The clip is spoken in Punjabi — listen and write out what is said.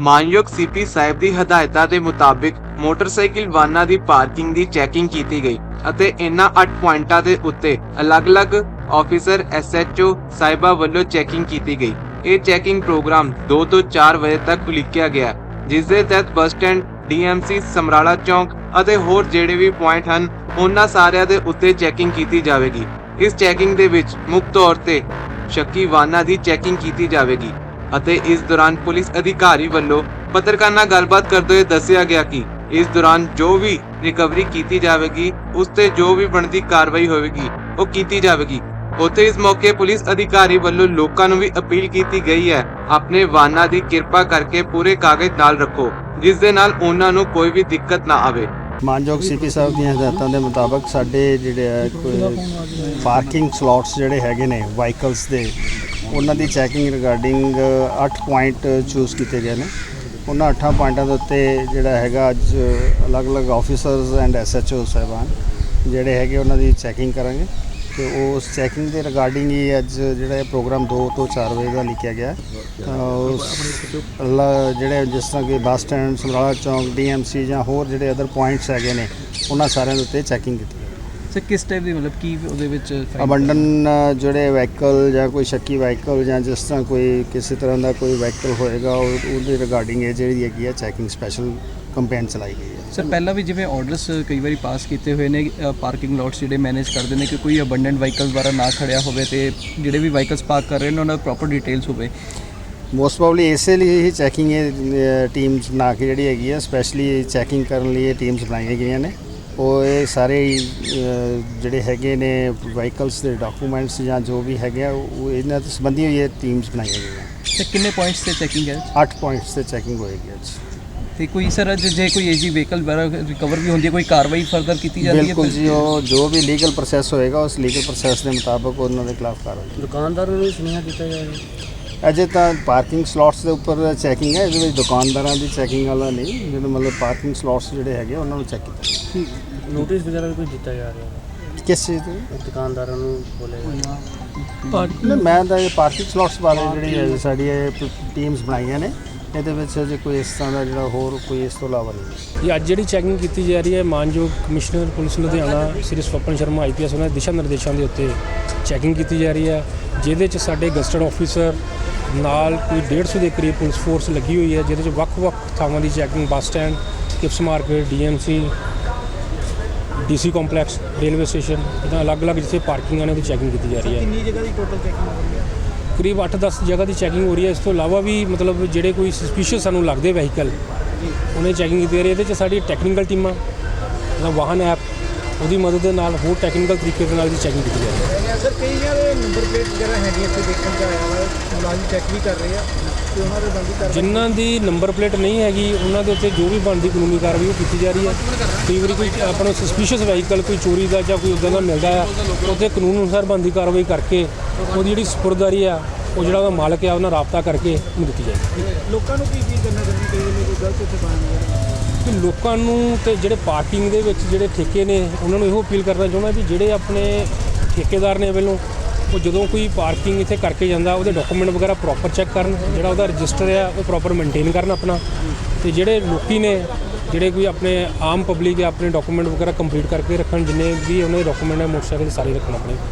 ਮਾਨਯੋਗ ਸੀਪੀ ਸਾਹਿਬ ਦੀ ਹਦਾਇਤਾਂ ਦੇ ਮੁਤਾਬਿਕ ਮੋਟਰਸਾਈਕਲ ਵਾਹਨਾਂ ਦੀ ਪਾਰਕਿੰਗ ਦੀ ਚੈਕਿੰਗ ਕੀਤੀ ਗਈ ਅਤੇ ਇਨ੍ਹਾਂ 8 ਪੁਆਇੰਟਾਂ ਦੇ ਉੱਤੇ ਅਲੱਗ-ਅਲੱਗ ਆਫੀਸਰ ਐਸਐਚਓ ਸਾਹਿਬਾ ਵੱਲੋਂ ਚੈਕਿੰਗ ਕੀਤੀ ਗਈ। ਇਹ ਚੈਕਿੰਗ ਪ੍ਰੋਗਰਾਮ 2 ਤੋਂ 4 ਵਜੇ ਤੱਕ ਉਲੀਕਿਆ ਗਿਆ, ਜਿਸ ਦੇ ਤਹਿਤ ਬੱਸ ਸਟੈਂਡ ਡੀਐਮਸੀ ਸਮਰਾਲਾ ਚੌਂਕ ਅਤੇ ਹੋਰ ਜਿਹੜੇ ਵੀ ਪੁਆਇੰਟ ਹਨ, ਉਹਨਾਂ ਸਾਰਿਆਂ ਦੇ ਉੱਤੇ ਚੈਕਿੰਗ ਕੀਤੀ ਜਾਵੇਗੀ। ਇਸ ਚੈਕਿੰਗ ਦੇ ਵਿੱਚ ਮੁੱਖ ਤੌਰ ਤੇ ਸ਼ੱਕੀ ਵਾਹਨਾਂ ਦੀ ਚੈਕਿੰਗ ਕੀਤੀ ਜਾਵੇਗੀ। ਅਤੇ ਇਸ ਦੌਰਾਨ ਪੁਲਿਸ ਅਧਿਕਾਰੀ ਵੱਲੋਂ ਪੱਤਰਕਾਰਾਂ ਨਾਲ ਗੱਲਬਾਤ ਕਰਦੇ ਹੋਏ ਦੱਸਿਆ ਗਿਆ ਕਿ ਇਸ ਦੌਰਾਨ ਜੋ ਵੀ ਰਿਕਵਰੀ ਕੀਤੀ ਜਾਵੇਗੀ, ਉਸ ਤੇ ਜੋ ਵੀ ਬਣਦੀ ਕਾਰਵਾਈ ਹੋਵੇਗੀ, ਉਹ ਕੀਤੀ ਜਾਵੇਗੀ। ਉੱਥੇ ਇਸ ਮੌਕੇ ਪੁਲਿਸ ਅਧਿਕਾਰੀ ਵੱਲੋਂ ਲੋਕਾਂ ਨੂੰ ਵੀ ਅਪੀਲ ਕੀਤੀ ਗਈ ਹੈ, ਆਪਣੇ ਵਾਹਨਾਂ ਦੀ ਕਿਰਪਾ ਕਰਕੇ ਪੂਰੇ ਕਾਗਜ਼ ਨਾਲ ਰੱਖੋ, ਜਿਸ ਦੇ ਨਾਲ ਉਹਨਾਂ ਨੂੰ ਕੋਈ ਵੀ ਦਿੱਕਤ ਨਾ ਆਵੇ। ਮਾਨਯੋਗ ਸੀਪੀ ਸਾਹਿਬ ਦੀਆਂ ਹਦਾਇਤਾਂ ਦੇ ਮੁਤਾਬਕ ਸਾਡੇ ਜਿਹੜੇ ਪਾਰਕਿੰਗ ਸਲੋਟਸ ਜਿਹੜੇ ਹੈਗੇ ਨੇ ਵਾਹੀਕਲਸ ਦੇ ਉਹਨਾਂ ਦੀ ਚੈਕਿੰਗ ਰਿਗਾਰਡਿੰਗ 8 ਪੁਆਇੰਟ ਚੂਜ਼ ਕੀਤੇ ਗਏ ਨੇ। ਉਹਨਾਂ 8 ਪੁਆਇੰਟਾਂ ਦੇ ਉੱਤੇ ਜਿਹੜਾ ਹੈਗਾ ਅੱਜ ਅਲੱਗ-ਅਲੱਗ ਆਫੀਸਰਸ ਐਂਡ ਐਸਐਚਓ ਸਾਹਿਬਾਨ, ਜਿਹੜੇ ਹੈਗੇ ਉਹਨਾਂ ਦੀ ਚੈਕਿੰਗ ਕਰਾਂਗੇ। ਤੇ ਉਸ ਚੈਕਿੰਗ ਦੇ ਰਿਗਾਰਡਿੰਗ ਹੀ ਅੱਜ ਜਿਹੜਾ ਇਹ ਪ੍ਰੋਗਰਾਮ 2 ਤੋਂ 4 ਵਜੇ ਦਾ ਲਿਖਿਆ ਗਿਆ। ਜਿਹੜੇ ਜਿਸ ਤਰ੍ਹਾਂ ਕਿ ਬੱਸ ਸਟੈਂਡ, ਸਮਰਾਲਾ ਚੌਂਕ ਡੀਐਮਸੀ ਜਾਂ ਹੋਰ ਜਿਹੜੇ ਅਦਰ ਪੁਆਇੰਟਸ ਹੈਗੇ ਨੇ, ਉਹਨਾਂ ਸਾਰਿਆਂ ਦੇ ਉੱਤੇ ਚੈਕਿੰਗ ਕੀਤੀ। ਸਰ ਕਿਸ ਟਾਈਪ ਦੀ ਮਤਲਬ ਕੀ ਉਹਦੇ ਵਿੱਚ ਅਬੰਡਨ ਜਿਹੜੇ ਵਹੀਕਲ ਜਾਂ ਕੋਈ ਸ਼ੱਕੀ ਵਹੀਕਲ ਜਾਂ ਜਿਸ ਤਰ੍ਹਾਂ ਕੋਈ ਕਿਸੇ ਤਰ੍ਹਾਂ ਦਾ ਕੋਈ ਵਹੀਕਲ ਹੋਏਗਾ ਉਹ- ਉਹਦੇ ਰਿਗਾਰਡਿੰਗ ਇਹ ਜਿਹੜੀ ਹੈਗੀ ਹੈ ਚੈਕਿੰਗ ਸਪੈਸ਼ਲ ਕੰਪੇਨ ਚਲਾਈ ਗਈ ਹੈ। ਸਰ ਪਹਿਲਾਂ ਵੀ ਜਿਵੇਂ ਆਰਡਰਸ ਕਈ ਵਾਰੀ ਪਾਸ ਕੀਤੇ ਹੋਏ ਨੇ ਪਾਰਕਿੰਗ ਲੋਟਸ ਜਿਹੜੇ ਮੈਨੇਜ ਕਰਦੇ ਨੇ ਕਿ ਕੋਈ ਅਬੰਡੈਂਟ ਵਹੀਕਲ ਦੁਆਰਾ ਨਾ ਖੜਿਆ ਹੋਵੇ ਤੇ ਜਿਹੜੇ ਵੀ ਵਹੀਕਲਸ ਪਾਰਕ ਕਰ ਰਹੇ ਨੇ ਉਹਨਾਂ ਦਾ ਪ੍ਰੋਪਰ ਡਿਟੇਲਸ ਹੋਵੇ। ਮੋਸਟ ਪ੍ਰੋਬਬਲੀ ਇਸੇ ਲਈ ਹੀ ਚੈਕਿੰਗ ਇਹ ਟੀਮਸ ਬਣਾ ਕੇ ਜਿਹੜੀ ਹੈਗੀ ਹੈ ਸਪੈਸ਼ਲੀ ਚੈਕਿੰਗ ਕਰਨ ਲਈ ਇਹ ਟੀਮਸ ਬਣਾਈਆਂ ਗਈਆਂ ਨੇ। ਉਹ ਇਹ ਸਾਰੇ ਅਹ, ਜਿਹੜੇ ਹੈਗੇ ਨੇ ਵਹੀਕਲਸ ਦੇ ਡਾਕੂਮੈਂਟਸ ਜਾਂ ਜੋ ਵੀ ਹੈਗੇ ਆ ਉਹ ਇਹਨਾਂ ਤੋਂ ਸੰਬੰਧੀ ਹੋਈ ਇਹ ਟੀਮਸ ਬਣਾਈਆਂ ਗਈਆਂ। ਤੇ ਕਿੰਨੇ ਪੁਆਇੰਟਸ ਤੇ ਚੈਕਿੰਗ ਹੈ? 8 ਪੁਆਇੰਟਸ ਤੇ ਚੈਕਿੰਗ ਹੋਏਗੀ ਅੱਜ ਤੇ ਕੋਈ ਸਰ ਅੱਜ ਜੇ ਕੋਈ ਏਜੀ ਵਹੀਕਲ ਦੁਆਰਾ ਰਿਕਵਰ ਵੀ ਹੁੰਦੀ ਹੈ ਕੋਈ ਕਾਰਵਾਈ ਫਰਦਰ ਕੀਤੀ ਜਾਂਦੀ ਹੈ? ਬਿਲਕੁਲ ਜੀ ਉਹ ਜੋ ਵੀ ਲੀਗਲ ਪ੍ਰੋਸੈਸ ਹੋਏਗਾ ਉਸ ਲੀਗਲ ਪ੍ਰੋਸੈਸ ਦੇ ਮੁਤਾਬਕ ਉਹਨਾਂ ਦੇ ਖਿਲਾਫ ਕਾਰਵਾਈ। ਦੁਕਾਨਦਾਰ ਨੂੰ ਸੁਨੇਹਾ ਦਿੱਤਾ ਜਾਏਗਾ। ਅਜੇ ਤਾਂ ਪਾਰਕਿੰਗ ਸਲੋਟਸ ਦੇ ਉੱਪਰ ਚੈਕਿੰਗ ਹੈ ਇਹਦੇ ਵਿੱਚ ਦੁਕਾਨਦਾਰਾਂ ਦੀ ਚੈਕਿੰਗ ਵਾਲਾ ਨਹੀਂ ਜਿਹਨੂੰ ਮਤਲਬ ਪਾਰਕਿੰਗ ਸਲੋਟਸ ਜਿਹੜੇ ਹੈਗੇ ਉਹਨਾਂ ਨੂੰ ਚੈੱਕ ਕੀਤਾ ਨੋਟਿਸ ਵਗੈਰਾ ਵੀ ਕੋਈ ਦਿੱਤਾ ਜਾ ਰਿਹਾ ਕਿਸ ਚੀਜ਼ ਦੇ ਦੁਕਾਨਦਾਰਾਂ ਨੂੰ ਬੋਲੇ ਮੈਂ ਤਾਂ ਇਹ ਪਾਰਕਿੰਗ ਸਲੋਟਸ ਬਾਰੇ ਜਿਹੜੀ ਹੈ ਸਾਡੀ ਇਹ ਟੀਮਸ ਬਣਾਈਆਂ ਨੇ ਇਹਦੇ ਵਿੱਚ ਅਜੇ ਕੋਈ ਇਸ ਤਰ੍ਹਾਂ ਦਾ ਜਿਹੜਾ ਹੋਰ ਕੋਈ ਇਸ ਤੋਂ ਇਲਾਵਾ ਨਹੀਂ। ਇਹ ਅੱਜ ਜਿਹੜੀ ਚੈਕਿੰਗ ਕੀਤੀ ਜਾ ਰਹੀ ਹੈ ਮਾਨਯੋਗ commissioner police Ludhiana Shri Swapan Sharma IPS ਉਹਨਾਂ ਦੇ ਦਿਸ਼ਾ ਨਿਰਦੇਸ਼ਾਂ ਦੇ ਉੱਤੇ ਚੈਕਿੰਗ ਕੀਤੀ ਜਾ ਰਹੀ ਹੈ ਜਿਹਦੇ 'ਚ ਸਾਡੇ ਗਸਟਡ ਆਫੀਸਰ ਨਾਲ ਕੋਈ 150 ਦੇ ਕਰੀਬ ਪੁਲਿਸ ਫੋਰਸ ਲੱਗੀ ਹੋਈ ਹੈ ਜਿਹਦੇ 'ਚ ਵੱਖ-ਵੱਖ ਥਾਵਾਂ ਦੀ checking bus stand Kipps market DMC DC complex railway station ਇਦਾਂ ਅਲੱਗ-ਅਲੱਗ ਜਿੱਥੇ ਪਾਰਕਿੰਗਾਂ ਨੇ ਉਹਦੀ ਚੈਕਿੰਗ ਕੀਤੀ ਜਾ ਰਹੀ ਹੈ। ਕਿੰਨੀ ਜਗ੍ਹਾ ਦੀ ਟੋਟਲ ਚੈਕਿੰਗ ਹੋ ਰਹੀ ਹੈ? ਕਰੀਬ 8-10 ਜਗ੍ਹਾ ਦੀ ਚੈਕਿੰਗ ਹੋ ਰਹੀ ਹੈ। ਇਸ ਤੋਂ ਇਲਾਵਾ ਵੀ ਮਤਲਬ ਜਿਹੜੇ ਕੋਈ ਸਸਪੀਸ਼ੀਅਸ ਸਾਨੂੰ ਲੱਗਦੇ ਵਹੀਕਲ ਉਹਨੇ ਚੈਕਿੰਗ ਕੀਤੀ ਜਾ ਰਹੀ ਹੈ। ਇਹਦੇ 'ਚ ਸਾਡੀ ਟੈਕਨੀਕਲ ਟੀਮਾਂ ਵਾਹਨ ਐਪ ਉਹਦੀ ਮਦਦ ਦੇ ਨਾਲ ਹੋਰ ਟੈਕਨੀਕਲ ਤਰੀਕੇ ਦੇ ਨਾਲ ਦੀ ਚੈਕਿੰਗ ਕੀਤੀ ਜਾ ਰਹੀ ਹੈ। ਸਰ ਕਈ ਯਾਰ ਨੰਬਰ ਪਲੇਟ ਵਗੈਰਾ ਹੈਗੀਆਂ ਇੱਥੇ ਦੇਖਣ ਚ ਆਇਆ ਵਾ ਮੁਲਾਜ਼ਮ ਚੈੱਕ ਵੀ ਕਰ ਰਹੇ ਆ ਤੇ ਉਹਨਾਂ ਦੇ ਬੰਦੀ ਕਰ ਜਿਨ੍ਹਾਂ ਦੀ ਨੰਬਰ ਪਲੇਟ ਨਹੀਂ ਹੈਗੀ ਉਹਨਾਂ ਦੇ ਉੱਤੇ ਜੋ ਵੀ ਬਣਦੀ ਕਾਨੂੰਨੀ ਕਾਰਵਾਈ ਉਹ ਕੀਤੀ ਜਾ ਰਹੀ ਹੈ। ਕਈ ਵਾਰੀ ਕੋਈ ਆਪਣਾ ਸਸਪੀਸ਼ੀਅਸ ਵਹੀਕਲ ਕੋਈ ਚੋਰੀ ਦਾ ਜਾਂ ਕੋਈ ਉਦਾਂ ਦਾ ਮਿਲਦਾ ਆ ਉੱਥੇ ਕਾਨੂੰਨ ਅਨੁਸਾਰ ਬਣਦੀ ਕਾਰਵਾਈ ਕਰਕੇ ਉਹਦੀ ਜਿਹੜੀ ਸਪੁਰਦਾਰੀ ਆ ਉਹ ਜਿਹੜਾ ਉਹਦਾ ਮਾਲਕ ਆ ਉਹਨਾਂ ਰਾਬਤਾ ਕਰਕੇ ਉਹਨੂੰ ਦਿੱਤੀ ਜਾਏਗੀ। ਲੋਕਾਂ ਨੂੰ ਕੀ ਕੀ ਕਰਨਾ ਚਾਹੀਦਾ ਕਈ ਵੇਲੇ ਕੋਈ ਗਲਤ ਇੱਥੇ ਵਗੈਰਾ ਕਿ ਲੋਕਾਂ ਨੂੰ ਤੇ ਜਿਹੜੇ ਪਾਰਕਿੰਗ ਦੇ ਵਿੱਚ ਜਿਹੜੇ ਠੇਕੇ ਨੇ, ਉਹਨਾਂ ਨੂੰ ਇਹੋ ਅਪੀਲ ਕਰਨਾ ਚਾਹੁੰਦਾ ਵੀ ਜਿਹੜੇ ਆਪਣੇ ਠੇਕੇਦਾਰ ਨੇ ਵੱਲੋਂ ਉਹ ਜਦੋਂ ਕੋਈ ਪਾਰਕਿੰਗ ਇੱਥੇ ਕਰਕੇ ਜਾਂਦਾ, ਉਹਦੇ ਡਾਕੂਮੈਂਟ ਵਗੈਰਾ ਪ੍ਰੋਪਰ ਚੈੱਕ ਕਰਨ, ਜਿਹੜਾ ਉਹਦਾ ਰਜਿਸਟਰ ਆ, ਉਹ ਪ੍ਰੋਪਰ ਮੇਨਟੇਨ ਕਰਨ ਆਪਣਾ। ਤੇ ਜਿਹੜੇ ਲੋਕੀ ਨੇ, ਜਿਹੜੇ ਕੋਈ ਆਪਣੇ ਆਮ ਪਬਲਿਕ ਆਪਣੇ ਡਾਕੂਮੈਂਟ ਵਗੈਰਾ ਕੰਪਲੀਟ ਕਰਕੇ ਰੱਖਣ, ਜਿੰਨੇ ਵੀ ਉਹਨਾਂ ਦੇ ਡਾਕੂਮੈਂਟ ਹੈ ਮੋਟਰਸਾਈਕਲ ਸਾਰੇ ਰੱਖਣ ਆਪਣੇ।